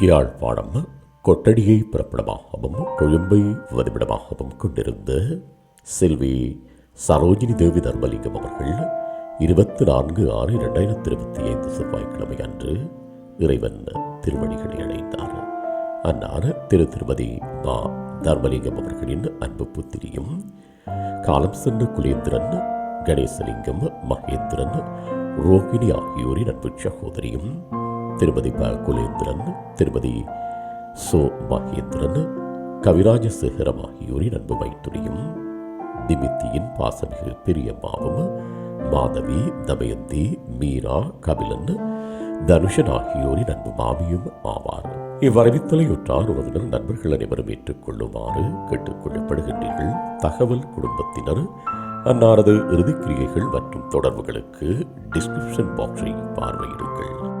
யாழ்ப்பாணம் கொட்டடியை பிறப்பிடமாகவும் கொழும்பை வதிவிடமாகவும் கொண்டிருந்த செல்வி சரோஜினி தேவி தர்மலிங்கம் அவர்கள் இருபத்தி நான்கு ஆறு இரண்டாயிரத்தி இருபத்தி ஐந்து செவ்வாய்க்கிழமை அன்று இறைவன் திருவடிகளை அடைந்தார். அன்னார் திரு திருமதி மா தர்மலிங்கம் அவர்களின் அன்பு புத்திரியும் காலம் சென்ற குலேந்திரன் கணேசலிங்கம் மகேந்திரன் ரோகிணி ஆகியோரின் அன்பு சகோதரியும் திருமதி ப குலேந்திரன் திருமதி சோ மகேந்திரன் கவிராஜசேகரம் ஆகியோரின் அன்பு மைத்துரியும் திமித்தியின் பாசமிகு பிரியம்மாவும் மாதவி தமயந்தி மீரா கபிலன் தனுஷன் ஆகியோரின் அன்பு மாமியும் ஆவார். இவ்வறிவித்தலையுற்றார் உறவினர் நண்பர்கள் அனைவரும் ஏற்றுக்கொள்ளுமாறு கேட்டுக்கொள்ளப்படுகின்றீர்கள் தகவல் குடும்பத்தினர் அன்னாரது இறுதிக்கிரியைகள் மற்றும் தொடர்புகளுக்கு டிஸ்கிரிப்ஷன் பாக்ஸை பார்வையிடுங்கள்.